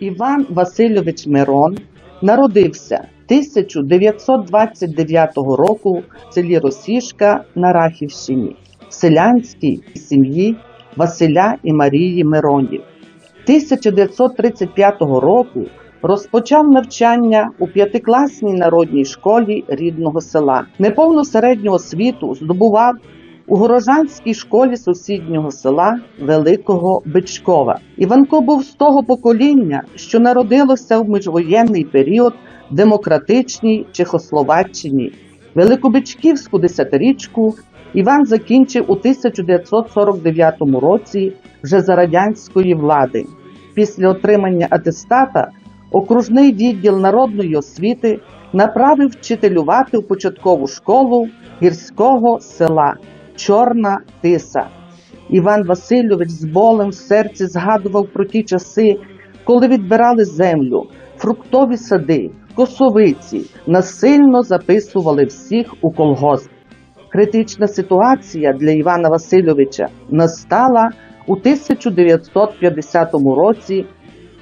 Іван Васильович Мирон народився 1929 року в селі Росішка на Рахівщині в селянській сім'ї Василя і Марії Миронів. 1935 року розпочав навчання у п'ятикласній народній школі рідного села. Неповну середню освіту здобував у Горожанській школі сусіднього села Великого Бичкова. Іванко був з того покоління, що народилося в міжвоєнний період демократичній Чехословаччині. Великобичківську десятирічку Іван закінчив у 1949 році вже за радянської влади. Після отримання атестата окружний відділ народної освіти направив вчителювати в початкову школу гірського села Чорна Тиса. Іван Васильович з болем в серці згадував про ті часи, коли відбирали землю, фруктові сади, косовиці, насильно записували всіх у колгосп. Критична ситуація для Івана Васильовича настала у 1950 році,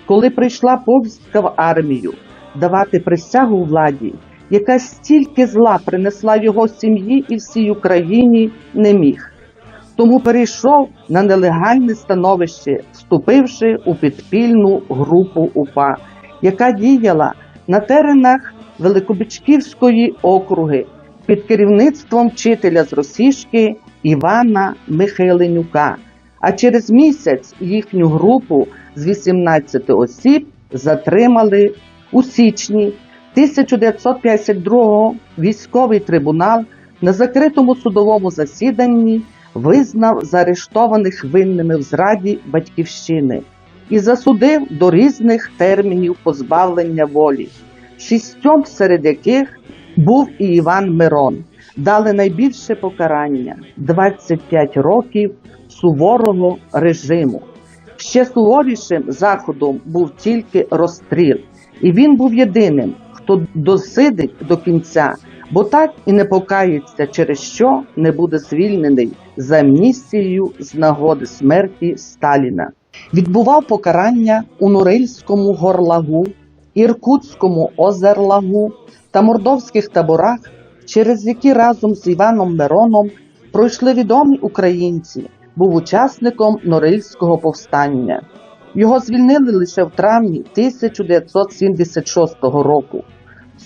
коли прийшла повістка в армію давати присягу владі, яка стільки зла принесла його сім'ї і всій Україні, не міг. Тому перейшов на нелегальне становище, вступивши у підпільну групу УПА, яка діяла на теренах Великобичківської округи під керівництвом вчителя з Росішки Івана Михайленюка. А через місяць їхню групу з 18 осіб затримали у січні 1952-го військовий трибунал на закритому судовому засіданні визнав заарештованих винними в зраді батьківщини і засудив до різних термінів позбавлення волі, шістьом серед яких був і Іван Мирон. Дали найбільше покарання 25 років суворого режиму. Ще суворішим заходом був тільки розстріл, і він був єдиним, хто досидить до кінця, бо так і не покається, через що не буде звільнений за амністією з нагоди смерті Сталіна. Відбував покарання у Норильському горлагу, Іркутському озерлагу та мордовських таборах, через які разом з Іваном Мироном пройшли відомі українці, був учасником Норильського повстання. Його звільнили лише в травні 1976 року.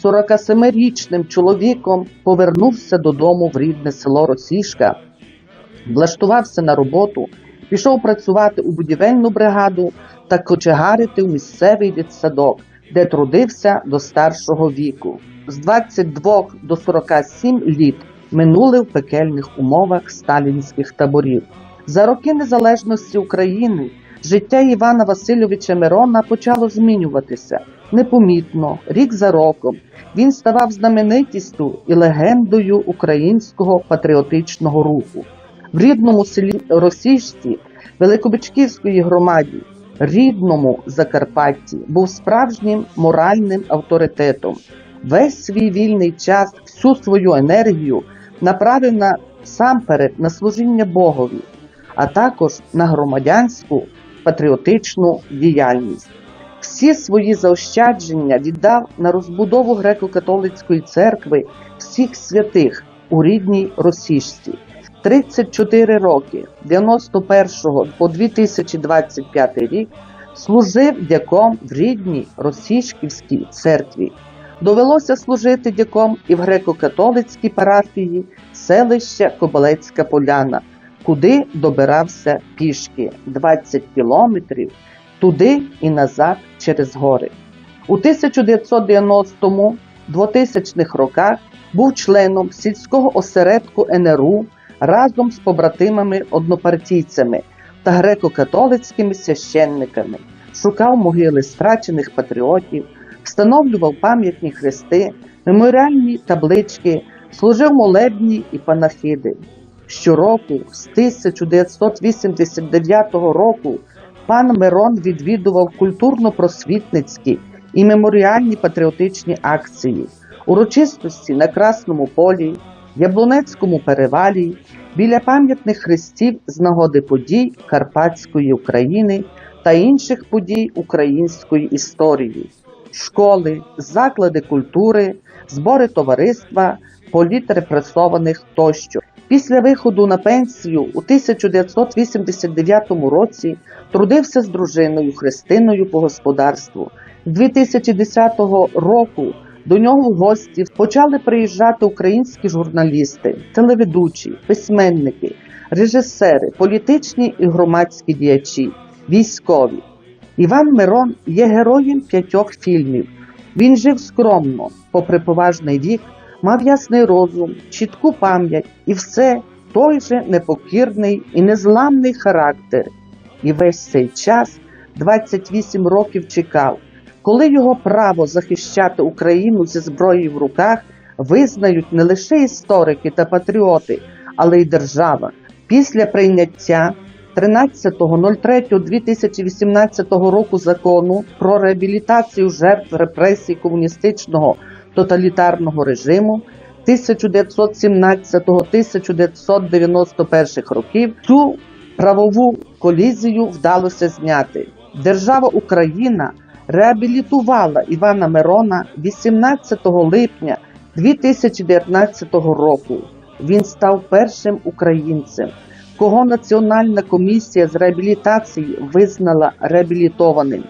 47-річним чоловіком повернувся додому в рідне село Росішка, влаштувався на роботу, пішов працювати у будівельну бригаду та кочегарити в місцевий дитсадок, де трудився до старшого віку. З 22 до 47 літ минули в пекельних умовах сталінських таборів. За роки незалежності України життя Івана Васильовича Мирона почало змінюватися непомітно, рік за роком. Він ставав знаменитістю і легендою українського патріотичного руху. В рідному селі Російській Великобичківської громаді, рідному Закарпатті, був справжнім моральним авторитетом. Весь свій вільний час, всю свою енергію направив на самперед на служіння Богові, а також на громадянську патріотичну діяльність. Всі свої заощадження віддав на розбудову греко-католицької церкви всіх святих у рідній Російській. 34 роки 91 по 2025 рік служив дяком в рідній Російській церкві. Довелося служити дяком і в греко-католицькій парафії селища Кобилецька Поляна, куди добирався пішки 20 кілометрів туди і назад через гори. У 1990-2000 роках був членом сільського осередку НРУ разом з побратимами-однопартійцями та греко-католицькими священниками, шукав могили страчених патріотів, встановлював пам'ятні хрести, меморіальні таблички, служив молебні і панахиди. Щороку з 1989 року пан Мирон відвідував культурно-просвітницькі і меморіальні патріотичні акції, урочистості на Красному полі, Яблунецькому перевалі, біля пам'ятних хрестів з нагоди подій Карпатської України та інших подій української історії, школи, заклади культури, збори товариства, політрепресованих тощо. Після виходу на пенсію у 1989 році трудився з дружиною Христиною по господарству. З 2010 року до нього в гості почали приїжджати українські журналісти, телеведучі, письменники, режисери, політичні і громадські діячі, військові. Іван Мирон є героєм п'ятьох фільмів. Він жив скромно, попри поважний вік, мав ясний розум, чітку пам'ять і все той же непокірний і незламний характер. І весь цей час, 28 років, чекав, коли його право захищати Україну зі зброєю в руках визнають не лише історики та патріоти, але й держава. Після прийняття 13.03.2018 року закону про реабілітацію жертв репресій комуністичного тоталітарного режиму 1917-1991 років цю правову колізію вдалося зняти. Держава Україна реабілітувала Івана Мирона 18 липня 2019 року. Він став першим українцем, кого Національна комісія з реабілітації визнала реабілітованим.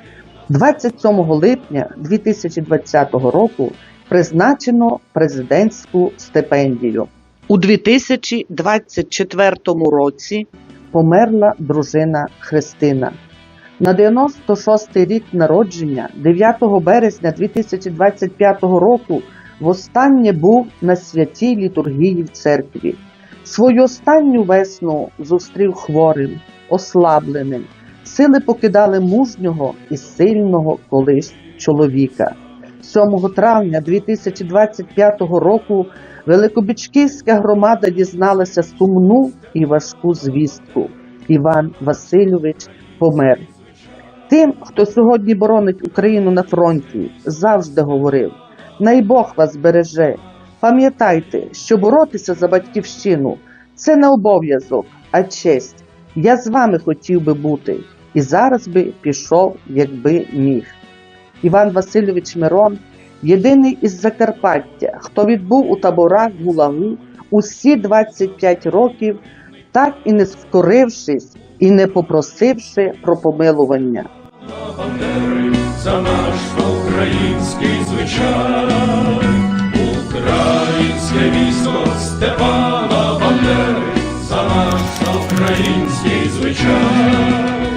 27 липня 2020 року призначено президентську стипендію. У 2024 році померла дружина Христина. На 96-й рік народження, 9 березня 2025 року, востаннє був на святій літургії в церкві. Свою останню весну зустрів хворим, ослабленим. Сили покидали мужнього і сильного колись чоловіка. 7 травня 2025 року Великобічківська громада дізналася сумну і важку звістку. Іван Васильович помер. Тим, хто сьогодні боронить Україну на фронті, завжди говорив: най Бог вас береже. Пам'ятайте, що боротися за батьківщину це не обов'язок, а честь. Я з вами хотів би бути, і зараз би пішов, якби міг. Іван Васильович Мирон єдиний із Закарпаття, хто відбув у таборах Гулагу усі 25 років, так і не скорившись і не попросивши про помилування. За наш український звичай, українське військо Степана Бандери за наш український звичай.